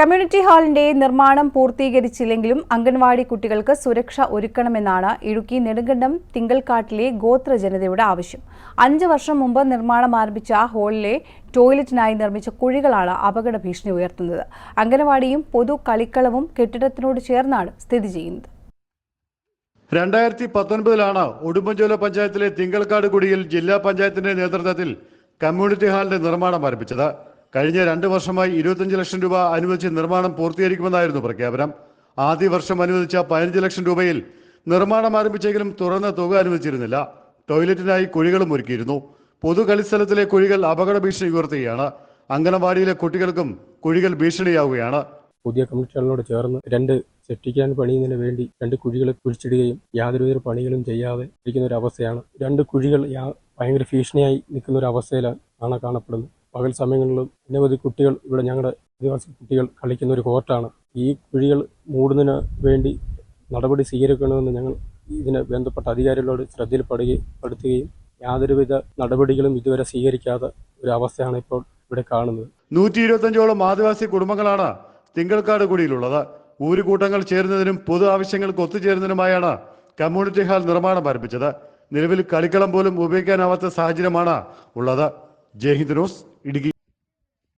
Community ഹാളിന്റെ നിർമ്മാണം പൂർത്തീകരിച്ചില്ലെങ്കിലും അംഗൻവാടി കുട്ടികൾക്ക് സുരക്ഷ ഒരുക്കണമെന്നാണ് ഇടുക്കി നെടുങ്കണ്ടം തിങ്കൽക്കാട്ടിലെ ഗോത്ര ജനതയുടെ ആവശ്യം. അഞ്ച് വർഷം മുമ്പ് നിർമ്മാണം ആരംഭിച്ച ഹാളിലെ ടോയ്ലറ്റിനായി നിർമ്മിച്ച കുഴികളാണ് അപകട ഭീഷണി ഉയർത്തുന്നത്. അംഗൻവാടിയും പൊതു കളിക്കളവും കെട്ടിടത്തിനോട് ചേർന്നാണ് സ്ഥിതി ചെയ്യുന്നത്. രണ്ടായിരത്തി പത്തൊൻപതിലാണ് ഉടുമ്പൻചോല പഞ്ചായത്തിലെ തിങ്കൽക്കാട് കുടിയിൽ ജില്ലാ പഞ്ചായത്തിന്റെ നേതൃത്വത്തിൽ കമ്മ്യൂണിറ്റി ഹാളിന്റെ നിർമ്മാണം ആരംഭിച്ചത്. കഴിഞ്ഞ രണ്ട് വർഷമായി ഇരുപത്തിയഞ്ച് ലക്ഷം രൂപ അനുവദിച്ച് നിർമ്മാണം പൂർത്തീകരിക്കുമെന്നായിരുന്നു പ്രഖ്യാപനം. ആദ്യ വർഷം അനുവദിച്ച പതിനഞ്ച് ലക്ഷം രൂപയിൽ നിർമ്മാണം ആരംഭിച്ചെങ്കിലും തുറന്ന തുക അനുവദിച്ചിരുന്നില്ല. ടോയ്ലറ്റിനായി കുഴികളും ഒരുക്കിയിരുന്നു. പൊതു കളിസ്ഥലത്തിലെ കുഴികൾ അപകട ഭീഷണി ഉയർത്തുകയാണ്. അംഗനവാടിയിലെ കുട്ടികൾക്കും കുഴികൾ ഭീഷണിയാവുകയാണ്. പുതിയ കമ്മിറ്റികളോട് ചേർന്ന് രണ്ട് സെപ്റ്റിക്കാൻ പണിയുന്നതിന് വേണ്ടി രണ്ട് കുഴികൾ കുഴിച്ചിടുകയും യാതൊരുവിധ പണികളും ചെയ്യാതെ ഇരിക്കുന്ന ഒരു അവസ്ഥയാണ്. രണ്ട് കുഴികൾ ഭയങ്കര ഭീഷണിയായി നിൽക്കുന്ന ഒരു അവസ്ഥയിലാണ് കാണപ്പെടുന്നത്. പകൽ സമയങ്ങളിലും നിരവധി കുട്ടികൾ ഇവിടെ ഞങ്ങളുടെ ആദിവാസി കുട്ടികൾ കളിക്കുന്ന ഒരു കോർട്ടാണ്. ഈ കുഴികൾ മൂടുന്നതിന് വേണ്ടി നടപടി സ്വീകരിക്കണമെന്ന് ഞങ്ങൾ ഇതിന് ബന്ധപ്പെട്ട അധികാരികളോട് ശ്രദ്ധയിൽപ്പെടുകയും പെടുത്തുകയും യാതൊരുവിധ നടപടികളും ഇതുവരെ സ്വീകരിക്കാത്ത ഒരു അവസ്ഥയാണ് ഇപ്പോൾ ഇവിടെ കാണുന്നത്. നൂറ്റി ഇരുപത്തഞ്ചോളം ആദിവാസി കുടുംബങ്ങളാണ് തിങ്കൾക്കാട് കുടിയിലുള്ളത്. ഊരുകൂട്ടങ്ങൾ ചേരുന്നതിനും പൊതു ആവശ്യങ്ങൾക്ക് ഒത്തുചേരുന്നതിനുമായാണ് കമ്മ്യൂണിറ്റി ഹാൾ നിർമ്മാണം ആരംഭിച്ചത്. നിലവിൽ കളിക്കളം പോലും ഉപയോഗിക്കാനാവാത്ത സാഹചര്യമാണ് ഉള്ളത്. जय हिंद दोस्त इडगी